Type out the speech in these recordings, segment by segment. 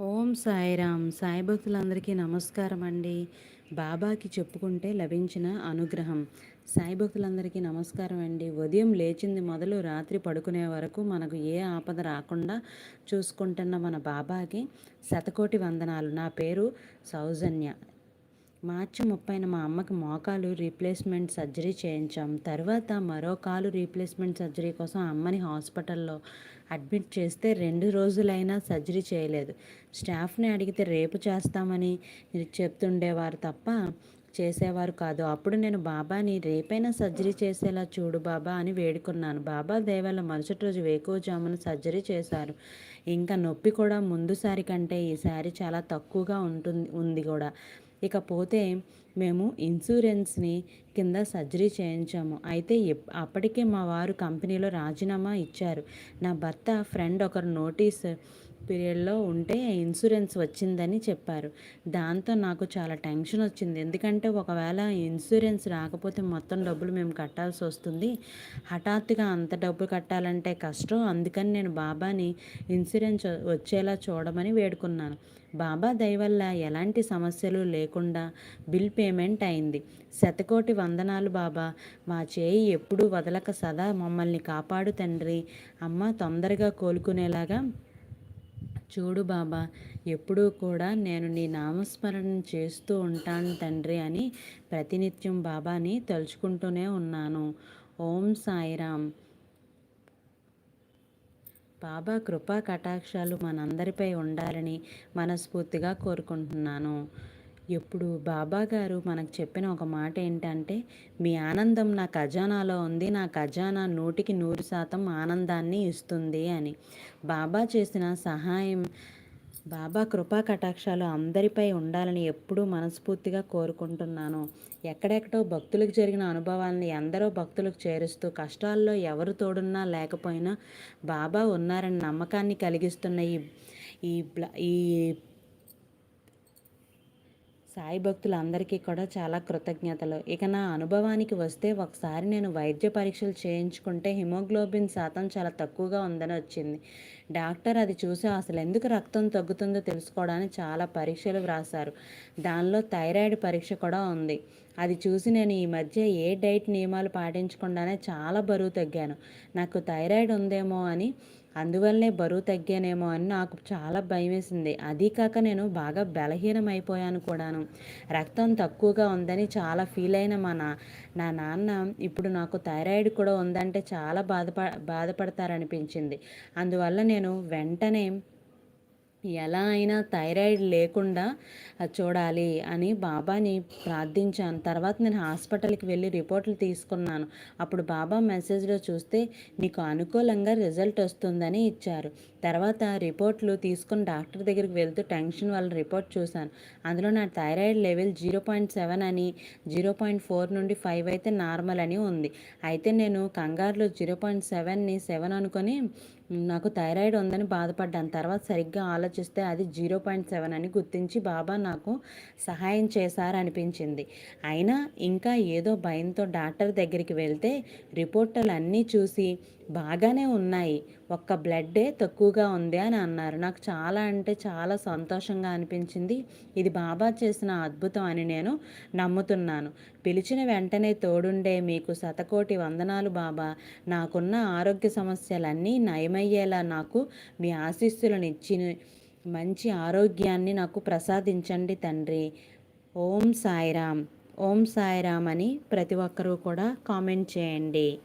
ఓం సాయిరామ్. సాయి భక్తులందరికీ నమస్కారం అండి బాబాకి చెప్పుకుంటే లభించిన అనుగ్రహం. సాయి భక్తులందరికీ నమస్కారం అండి ఉదయం లేచింది మొదలు రాత్రి పడుకునే వరకు మనకు ఏ ఆపద రాకుండా చూసుకుంటున్న మన బాబాకి శతకోటి వందనాలు. నా పేరు సౌజన్య. మార్చి ముప్పైన మా అమ్మకి మోకాలు రీప్లేస్మెంట్ సర్జరీ చేయించాం. తర్వాత మరో కాలు రీప్లేస్మెంట్ సర్జరీ కోసం అమ్మని హాస్పిటల్లో అడ్మిట్ చేస్తే రెండు రోజులైనా సర్జరీ చేయలేదు. స్టాఫ్ని అడిగితే రేపు చేస్తామని చెప్తుండేవారు తప్ప చేసేవారు కాదు. అప్పుడు నేను బాబాని రేపైనా సర్జరీ చేసేలా చూడు బాబా అని వేడుకున్నాను. బాబా దేవాల మరుసటి రోజు వేకువజామున సర్జరీ చేశారు. ఇంకా నొప్పి కూడా ముందుసారి కంటే ఈసారి చాలా తక్కువగా ఉంటుంది ఉంది కూడా. ఇకపోతే మేము ఇన్సూరెన్స్ని కింద సర్జరీ చేయించాము. అయితే అప్పటికే మా వారు కంపెనీలో రాజీనామా ఇచ్చారు. నా భర్త ఫ్రెండ్ ఒకరు నోటీస్ పీరియడ్లో ఉంటే ఇన్సూరెన్స్ వచ్చిందని చెప్పారు. దాంతో నాకు చాలా టెన్షన్ వచ్చింది. ఎందుకంటే ఒకవేళ ఇన్సూరెన్స్ రాకపోతే మొత్తం డబ్బులు మేము కట్టాల్సి వస్తుంది. హఠాత్తుగా అంత డబ్బు కట్టాలంటే కష్టం. అందుకని నేను బాబాని ఇన్సూరెన్స్ వచ్చేలా చూడమని వేడుకున్నాను. బాబా దయవల్ల ఎలాంటి సమస్యలు లేకుండా బిల్ పేమెంట్ అయింది. శతకోటి వందనాలు బాబా. మా చేయి ఎప్పుడూ వదలక సదా మమ్మల్ని కాపాడు తండ్రి. అమ్మ తొందరగా కోలుకునేలాగా చూడు బాబా ఎప్పుడూ కూడా నేను నీ నామస్మరణ చేస్తూ ఉంటాను తండ్రి అని ప్రతినిత్యం బాబాని తలుచుకుంటూనే ఉన్నాను. ఓం సాయిరామ్ బాబా కృపా కటాక్షాలు మనందరిపై ఉండాలని మనస్ఫూర్తిగా కోరుకుంటున్నాను. ఎప్పుడు బాబా గారు మనకు చెప్పిన ఒక మాట ఏంటంటే మీ ఆనందం నా ఖజానాలో ఉంది నా ఖజానా నూటికి నూరు శాతం ఆనందాన్ని ఇస్తుంది అని. బాబా చేసిన సహాయం బాబా కృపా కటాక్షాలు అందరిపై ఉండాలని ఎప్పుడూ మనస్ఫూర్తిగా కోరుకుంటున్నాను. ఎక్కడెక్కడో భక్తులకు జరిగిన అనుభవాలని ఎందరో భక్తులకు చేరుస్తూ కష్టాల్లో ఎవరు తోడున్నా లేకపోయినా బాబా ఉన్నారని నమ్మకాన్ని కలిగిస్తున్న ఈ ఈ సాయి భక్తులందరికీ కూడా చాలా కృతజ్ఞతలు. ఇక నా అనుభవానికి వస్తే ఒకసారి నేను వైద్య పరీక్షలు చేయించుకుంటే హిమోగ్లోబిన్ శాతం చాలా తక్కువగా ఉందని వచ్చింది. డాక్టర్ అది చూసి అసలు ఎందుకు రక్తం తగ్గుతుందో తెలుసుకోవడానికి చాలా పరీక్షలు వ్రాసారు దానిలో థైరాయిడ్ పరీక్ష కూడా ఉంది. అది చూసి నేను ఈ మధ్య ఏ డైట్ నియమాలు పాటించకుండానే చాలా బరువు తగ్గాను. నాకు థైరాయిడ్ ఉందేమో అని అందువల్లే బరువు తగ్గానేమో అని నాకు చాలా భయం వేసింది అది కాక నేను బాగా బలహీనం అయిపోయాను కూడాను. రక్తం తక్కువగా ఉందని చాలా ఫీల్ అయిన మా నా నా నాన్న ఇప్పుడు నాకు థైరాయిడ్ కూడా ఉందంటే చాలా బాధప బాధపడతారనిపించింది. అందువల్ల నేను వెంటనే ఎలా అయినా థైరాయిడ్ లేకుండా చూడాలి అని బాబాని ప్రార్థించాను. తర్వాత నేను హాస్పిటల్కి వెళ్ళి రిపోర్ట్లు తీసుకున్నాను. అప్పుడు బాబా మెసేజ్లో చూస్తే నీకు అనుకూలంగా రిజల్ట్ వస్తుందని ఇచ్చారు. తర్వాత రిపోర్ట్లు తీసుకుని డాక్టర్ దగ్గరికి వెళ్తూ టెన్షన్ వల్ల రిపోర్ట్ చూశాను. అందులో నా thyroid level zero point seven అని జీరో పాయింట్ ఫోర్ నుండి ఫైవ్ అయితే నార్మల్ అని ఉంది. అయితే నేను కంగారులో జీరో పాయింట్ సెవెన్ని సెవెన్ అనుకొని నాకు థైరాయిడ్ ఉందని బాధపడ్డాను. తర్వాత సరిగ్గా ఆలోచిస్తే అది జీరో పాయింట్ సెవెన్ అని గుర్తించి బాబా నాకు సహాయం చేశారనిపించింది. అయినా ఇంకా ఏదో భయంతో డాక్టర్ దగ్గరికి వెళ్తే రిపోర్టులు అన్నీ చూసి బాగానే ఉన్నాయి. ఒక్క బ్లడ్డే తక్కువగా ఉంది అని అన్నారు. నాకు చాలా అంటే చాలా సంతోషంగా అనిపించింది. ఇది బాబా చేసిన అద్భుతం అని నేను నమ్ముతున్నాను. పిలిచిన వెంటనే తోడుండే మీకు శతకోటి వందనాలు బాబా. నాకున్న ఆరోగ్య సమస్యలన్నీ నయమయ్యేలా నాకు మీ ఆశీస్సులను ఇచ్చిన మంచి ఆరోగ్యాన్ని నాకు ప్రసాదించండి తండ్రి. ఓం సాయిరామ్. ఓం సాయిరామ్ అని ప్రతి ఒక్కరూ కూడా కామెంట్ చేయండి.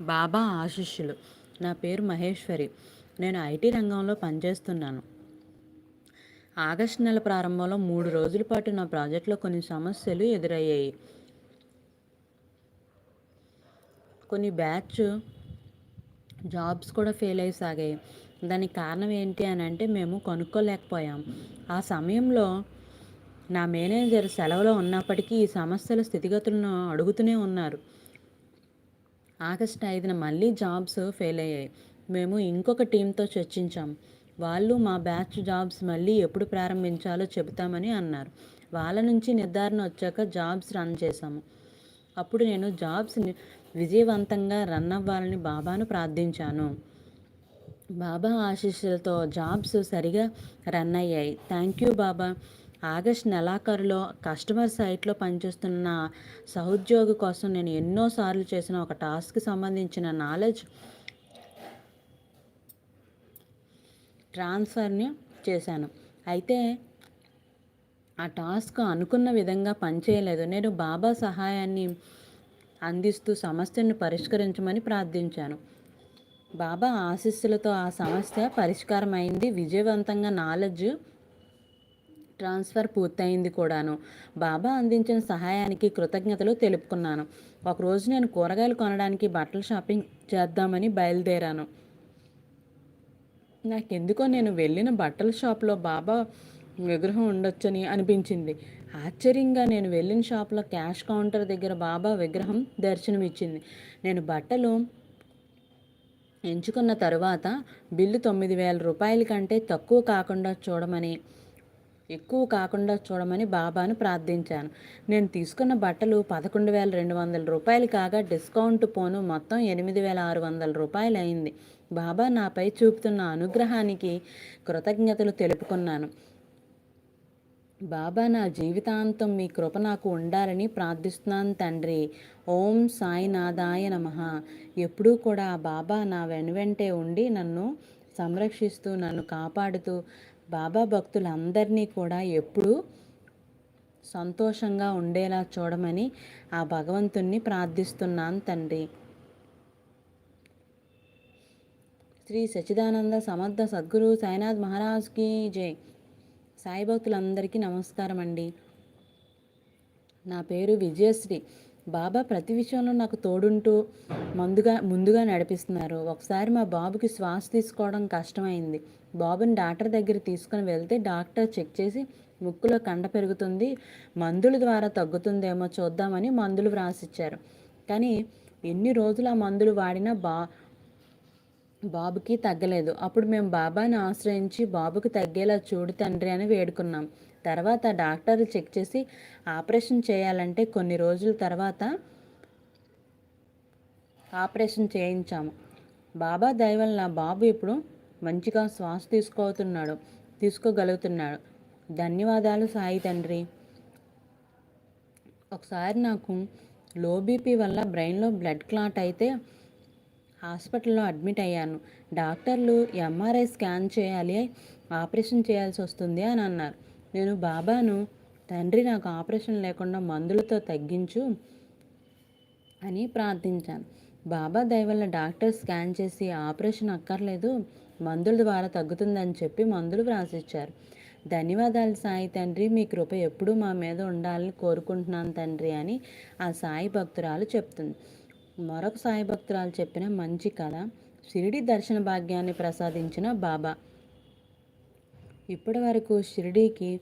బాబా ఆశిష్యులు. నా పేరు మహేశ్వరి. నేను ఐటీ రంగంలో పనిచేస్తున్నాను. ఆగస్టు నెల ప్రారంభంలో మూడు రోజుల పాటు నా ప్రాజెక్టులో కొన్ని సమస్యలు ఎదురయ్యాయి. కొన్ని బ్యాచ్ జాబ్స్ కూడా ఫెయిల్ అయ్యి సాగాయి. దానికి కారణం ఏంటి అని అంటే మేము కొనుక్కోలేకపోయాం. ఆ సమయంలో నా మేనేజర్ సెలవులో ఉన్నప్పటికీ ఈ సమస్యల స్థితిగతులను అడుగుతూనే ఉన్నారు. ఆగస్ట్ ఐదున మళ్ళీ జాబ్స్ ఫెయిల్ అయ్యాయి. మేము ఇంకొక టీంతో చర్చించాం. వాళ్ళు మా బ్యాచ్ జాబ్స్ మళ్ళీ ఎప్పుడు ప్రారంభించాలో చెబుతామని అన్నారు. వాళ్ళ నుంచి నిర్ధారణ వచ్చాక జాబ్స్ రన్ చేశాము. అప్పుడు నేను జాబ్స్ విజయవంతంగా రన్ అవ్వాలని బాబాను ప్రార్థించాను. బాబా ఆశీస్సులతో జాబ్స్ సరిగా రన్ అయ్యాయి. థ్యాంక్ యూ బాబా. ఆగస్ట్ నెలాఖరులో కస్టమర్ సైట్లో పనిచేస్తున్న సహోద్యోగి కోసం నేను ఎన్నోసార్లు చేసిన ఒక టాస్క్ సంబంధించిన నాలెడ్జ్ ట్రాన్స్ఫర్ని చేశాను. అయితే ఆ టాస్క్ అనుకున్న విధంగా పనిచేయలేదు. నేను బాబా సహాయాన్ని అందిస్తూ సమస్యను పరిష్కరించమని ప్రార్థించాను. బాబా ఆశీస్సులతో ఆ సమస్య పరిష్కారమైంది. విజయవంతంగా నాలెడ్జ్ ట్రాన్స్ఫర్ పూర్తయింది కూడాను. బాబా అందించిన సహాయానికి కృతజ్ఞతలు తెలుపుకున్నాను. ఒకరోజు నేను కూరగాయలు కొనడానికి బట్టల షాపింగ్ చేద్దామని బయలుదేరాను. నాకెందుకో నేను వెళ్ళిన బట్టల షాప్లో బాబా విగ్రహం ఉండొచ్చని అనిపించింది. ఆశ్చర్యంగా నేను వెళ్ళిన షాప్లో క్యాష్ కౌంటర్ దగ్గర బాబా విగ్రహం దర్శనమిచ్చింది. నేను బట్టలు ఎంచుకున్న తరువాత బిల్లు తొమ్మిది వేల రూపాయల కంటే తక్కువ కాకుండా చూడమని ఎక్కువ కాకుండా చూడమని బాబాను ప్రార్థించాను. నేను తీసుకున్న బట్టలు పదకొండు వేల రెండు వందల రూపాయలు కాగా డిస్కౌంట్ పోను మొత్తం ఎనిమిది వేల ఆరు వందల రూపాయలు అయింది. బాబా నాపై చూపుతున్న అనుగ్రహానికి కృతజ్ఞతలు తెలుపుకున్నాను. బాబా నా జీవితాంతం మీ కృప నాకు ఉండాలని ప్రార్థిస్తున్నాను తండ్రి. ఓం సాయినాథాయ నమ. ఎప్పుడూ కూడా బాబా నా వెనువెంటే ఉండి నన్ను సంరక్షిస్తూ నన్ను కాపాడుతూ బాబా భక్తులందరినీ కూడా ఎప్పుడూ సంతోషంగా ఉండేలా చూడమని ఆ భగవంతుణ్ణి ప్రార్థిస్తున్నాను తండ్రి. శ్రీ సచిదానంద సమర్థ సద్గురు సాయినాథ్ మహారాజ్కి జై. సాయి భక్తులందరికీ నమస్కారం అండి. నా పేరు విజయశ్రీ. బాబా ప్రతి విషయంలో నాకు తోడుంటూ ముందుగా ముందుగా నడిపిస్తున్నారు. ఒకసారి మా బాబుకి శ్వాస తీసుకోవడం కష్టమైంది. బాబుని డాక్టర్ దగ్గర తీసుకుని వెళ్తే డాక్టర్ చెక్ చేసి ముక్కులో కండ పెరుగుతుంది మందుల ద్వారా తగ్గుతుందేమో చూద్దామని మందులు వ్రాసిచ్చారు. కానీ ఎన్ని రోజులు ఆ మందులు వాడినా బా బాబుకి తగ్గలేదు. అప్పుడు మేము బాబాని ఆశ్రయించి బాబుకి తగ్గేలా చూడు తండ్రి అని వేడుకున్నాం. తర్వాత డాక్టర్లు చెక్ చేసి ఆపరేషన్ చేయాలంటే కొన్ని రోజుల తర్వాత ఆపరేషన్ చేయించాము. బాబా దయవల్ల బాబు ఇప్పుడు మంచిగా శ్వాస తీసుకోతున్నాడు తీసుకోగలుగుతున్నాడు. ధన్యవాదాలు సాయి తండ్రి. ఒకసారి నాకు లో బీపీ వల్ల బ్రెయిన్లో బ్లడ్ క్లాట్ అయితే హాస్పిటల్లో అడ్మిట్ అయ్యాను. డాక్టర్లు ఎంఆర్ఐ స్కాన్ చేయాలి ఆపరేషన్ చేయాల్సి వస్తుంది అని అన్నారు. నేను బాబాను తండ్రి నాకు ఆపరేషన్ లేకుండా మందులతో తగ్గించు అని ప్రార్థించాను. బాబా దయవల్ల డాక్టర్ స్కాన్ చేసి ఆపరేషన్ అక్కర్లేదు. మందుల ద్వారా తగ్గుతుందని చెప్పి మందులు వ్రాసిచ్చారు. ధన్యవాదాలు సాయి తండ్రి మీ కృప ఎప్పుడూ మా మీద ఉండాలని కోరుకుంటున్నాను తండ్రి అని ఆ సాయి భక్తురాలు చెప్తుంది. మరొక సాయి భక్తురాలు చెప్పిన మంచి కథ షిరిడి దర్శన భాగ్యాన్ని ప్రసాదించిన బాబా. ఇప్పటి వరకు షిరిడీకి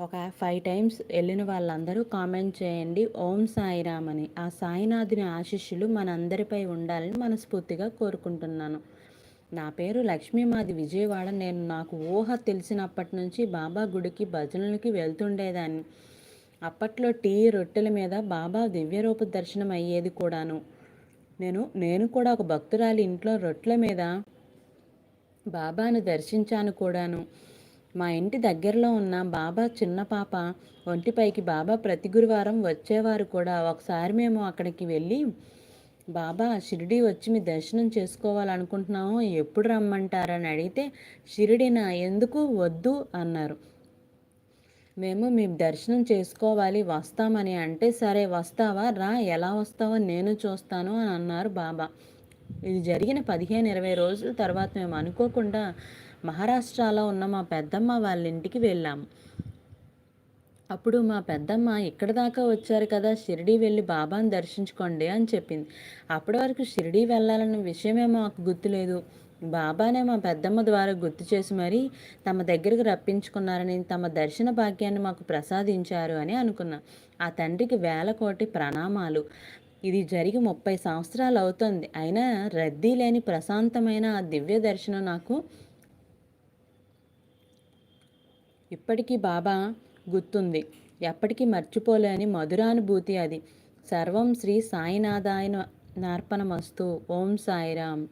ఒక ఫైవ్ టైమ్స్ వెళ్ళిన వాళ్ళందరూ కామెంట్ చేయండి. ఓం సాయిరామ్ అని ఆ సాయినాథుని ఆశిష్యులు మనందరిపై ఉండాలని మనస్ఫూర్తిగా కోరుకుంటున్నాను. నా పేరు లక్ష్మీమాది విజయవాడ. నేను నాకు ఊహ తెలిసినప్పటి నుంచి బాబా గుడికి భజనలకి వెళ్తుండేదాన్ని. అప్పట్లో టీ రొట్టెల మీద బాబా దివ్యరూప దర్శనం అయ్యేది కూడాను. నేను నేను కూడా ఒక భక్తురాలి ఇంట్లో రొట్టెల మీద బాబాను దర్శించాను కూడాను. మా ఇంటి దగ్గరలో ఉన్న బాబా చిన్న పాప ఒంటిపైకి బాబా ప్రతి గురువారం వచ్చేవారు కూడా. ఒకసారి మేము అక్కడికి వెళ్ళి బాబా షిరిడి వచ్చి మీ దర్శనం చేసుకోవాలనుకుంటున్నాము ఎప్పుడు రమ్మంటారని అడిగితే షిరిడినా ఎందుకు వద్దు అన్నారు. మేము మీ దర్శనం చేసుకోవాలి వస్తామని అంటే సరే వస్తావా? రా ఎలా వస్తావో నేను చూస్తాను అని అన్నారు బాబా. ఇది జరిగిన పదిహేను ఇరవై రోజుల తర్వాత మేము అనుకోకుండా మహారాష్ట్రలో ఉన్న మా పెద్దమ్మ వాళ్ళ ఇంటికి వెళ్ళాము. అప్పుడు మా పెద్దమ్మ ఇక్కడ దాకా వచ్చారు కదా షిరిడి వెళ్ళి బాబాను దర్శించుకోండి అని చెప్పింది. అప్పటి వరకు షిరిడి వెళ్ళాలన్న విషయమే మాకు గుర్తులేదు. బాబానే మా పెద్దమ్మ ద్వారా గుర్తు చేసి మరీ తమ దగ్గరకు రప్పించుకున్నారని తమ దర్శన భాగ్యాన్ని మాకు ప్రసాదించారు అని అనుకున్నా. ఆ తండ్రికి వేల కోటి ప్రణామాలు. ఇది జరిగి ముప్పై సంవత్సరాలు అవుతుంది. అయినా రద్దీ లేని ప్రశాంతమైన ఆ దివ్య దర్శనం నాకు ఇప్పటికీ బాబా గుర్తుంది. ఎప్పటికీ మర్చిపోలేని మధురానుభూతి అది. సర్వం శ్రీ సాయినాథాయన నార్పణమస్తు. ఓం సాయిరామ్.